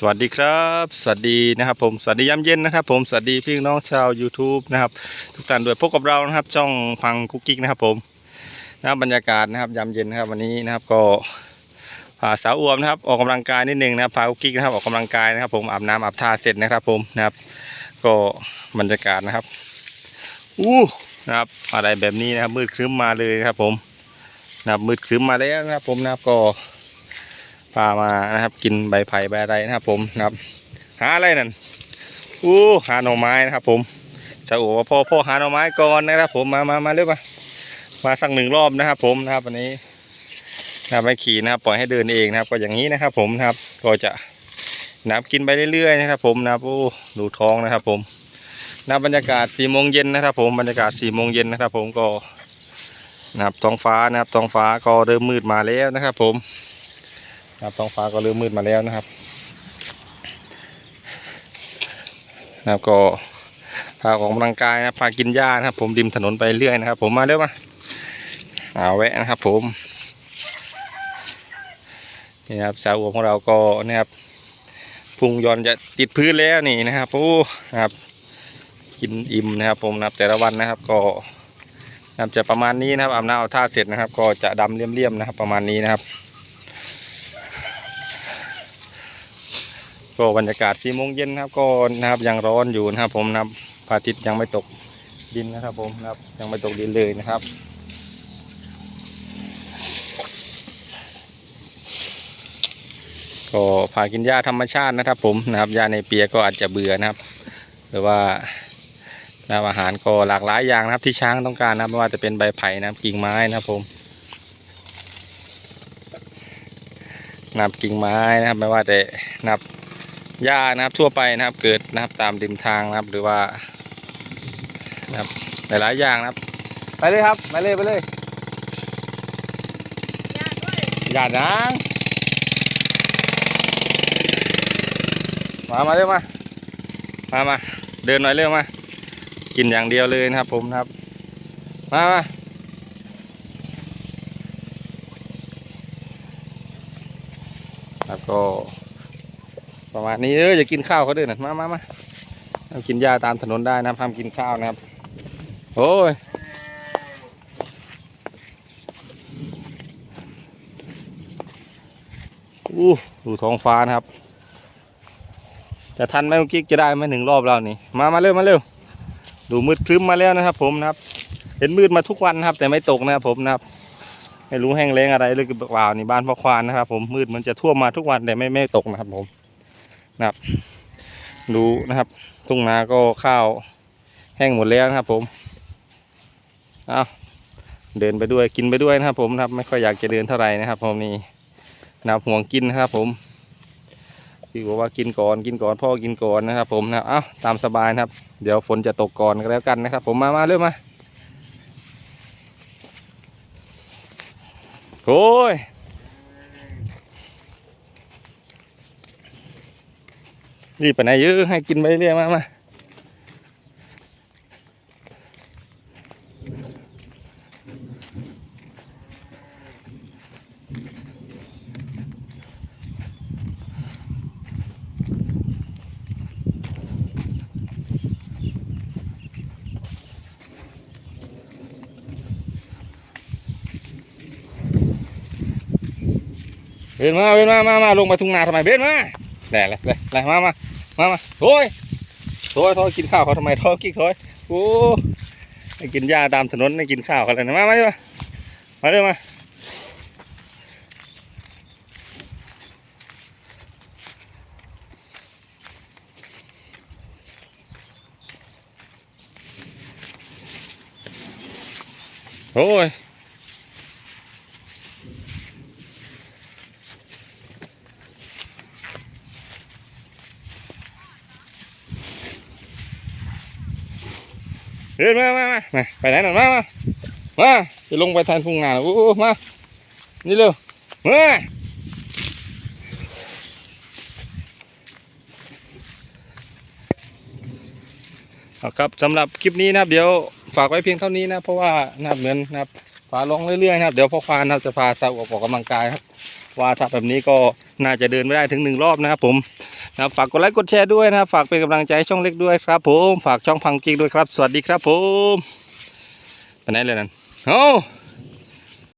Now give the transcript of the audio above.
สวัสดีครับ สวัสดีนะครับผมสวัสดียามเย็นนะครับ ผมสวัสดีพี่น้องชาว YouTube นะครับ ทุกท่านด้วยพบกับเรานะครับช่องฟังคุกกิ๊กนะครับผมนะครับบรรยากาศนะครับยามเย็นนะครับวันนี้นะครับก็พาสาวอวมนะครับออกกำลังกายนิดนึงนะครับพาคุกกิ๊กนะครับออกกำลังกายนะครับ ผมอาบน้ำอาบท่าเสร็จนะครับ ผมนะครับ ก็บรรยากาศนะครับอู้นะครับอะไรแบบนี้นะครับมืดครึ้มมาเลยนะครับ ผมนะครับมืดครึ้มมาแล้วนะครับ ผมนะครับก็ พามานะครับ กินใบไผ่ใบอะไรนะครับ ผมนะครับ หาอะไรนั่นอู้หาหน่อไม้นะครับ ผมจะโอ้ว่าพ่อพ่อหาหน่อไม้ก่อนนะครับ ผมมามามาเร็วมามาสักหนึ่งรอบนะครับ ผมนะครับวันนี้นะครับไม่ขี่นะครับปล่อยให้เดินเองนะครับ ก็อย่างนี้นะครับ ผมนะครับ ก็จะนับกินไปเรื่อยๆนะครับ ผมนะครับโอ้ดูท้องนะครับ ผมนะบบรรยากาศสี่โมงเย็นนะครับ ผมบรรยากาศสี่โมงเย็นนะครับ ผมก็นะครับท้องฟ้านะครับท้องฟ้าก็เริ่มมืดมาแล้วนะครับ ผมนะ ครับท้องฟ้าก็เริ่มมืดมาแล้วนะครับนะครับก็พาออกกำลังกายนะพากินหญ้านะครับ ผมริมถนนไปเรื่อยนะครับ ผมมาเร็วมาเอาแวะนะครับ ผมนี่ครับสาวอวของเราก็นะครับพุงย้อนจะติดพื้นแล้วนี่นะครับโอ้นะครับ กินอิ่มนะครับ ผมนะครับแต่ละวันนะครับ ก็นะครับจะประมาณนี้นะครับอาบน้ำเอาท่าเสร็จนะครับ ก็จะดำเลี่ยมๆนะครับ ประมาณนี้นะครับ ก็บรรยากาศสี่โมงเย็นครับก็นะครับยังร้อนอยู่นะครับ ผมนะครับพระอาทิตย์ยังไม่ตกดินนะครับ ผมนะครับ ยังไม่ตกดินเลยนะครับก็พากินหญ้าธรรมชาตินะครับ ผมนะครับหญ้าในเปียก็อาจจะเบื่อนะครับหรือว่านะครับอาหารก็หลากหลายอย่างนะครับ ที่ช้างต้องการนะไม่ว่าจะเป็นใบไผ่นะครับกิ่งไม้นะครับผมนับกิ่งไม้นะครับ ไม่ว่าแต่นับ หญ้านะครับทั่วไปนะครับเกิดนะครับตามริมทางนะครับหรือว่านะครับหลายๆอย่างนะครับ ไปเลยครับไปเลยไปเลยหยาดนางมามาเร็วมามามาเดินหน่อยเร็วมากินอย่างเดียวเลยนะครับ ผมนะครับ มามาครับก็ ประมาณนี้เอออย่ากินข้าวเขาด้วยนะมามามากินหญ้าตามถนนได้นะห้ามกินข้าวนะครับโอ้ยอู้ดูท้องฟ้านะครับ จะทันไหมเมื่อกี้จะได้ไหมหนึ่งรอบแล้วนี่ มามาเร็วมาเร็ว ดูมืดครึ้มมาแล้วนะครับ ผมนะครับ เห็นมืดมาทุกวันนะครับ แต่ไม่ตกนะครับผมนะครับไม่รู้แห้งแล้งอะไรหรือเปล่านี่บ้านพ่อควานนะครับ ผมมืดมันจะท่วมมาทุกวันแต่ไม่ไม่ตกนะครับผม นะครับดูนะครับ ทุ่งนาก็ข้าวแห้งหมดแล้วนะครับผมเอาเดินไปด้วยกินไปด้วยนะครับ ผมนะครับ ไม่ค่อยอยากจะเดินเท่าไหร่นะครับ ผมนี่นะครับห่วงกินนะครับ ผมพี่บอกว่ากินก่อนกินก่อนพ่อกินก่อนนะครับ ผมนะเอาตามสบายนะครับ เดี๋ยวฝนจะตกก่อนก็แล้วกันนะครับ ผมมามาเร็วมาโอ้ย รีบไปไหนเยอะให้กินไปเรื่อยมามาเบนมาเบนมามามาลงมาทุ่งนาทำไมเบนมาแหล่เลยเลยเลยมามา มามาโอ้ยโถอยโถอยกินข้าวเขาทำไมโถอยกิ๊กโถอยโอ้ให้กินหญ้าตามถนนให้กินข้าวเขาเลยนะมามาดิมามาเร็วมาโอ้ย เดินมามามามาไปไหนหน่อยมามามาจะลงไปทานทุ่งาโอ้โหมา นี่เร็วมาครับสำหรับคลิปนี้นะครับ เดี๋ยวฝากไว้เพียงเท่านี้นะ เพราะว่านะครับเหมือนนะครับฝาลงเรื่อยๆนะครับ เดี๋ยวพ่อควานนะครับจะพาสาวออกกำลังกายครับ ว่าถ้าแบบนี้ก็น่าจะเดินไม่ได้ถึงหนึ่งรอบนะครับผมนะฝากกดไลค์กดแชร์ด้วยนะฝากเป็นกำลังใจช่องเล็กด้วยครับผมฝากช่องพังกิ๊กด้วยครับ สวัสดีครับผมไปไหนเลยนั่นโอ้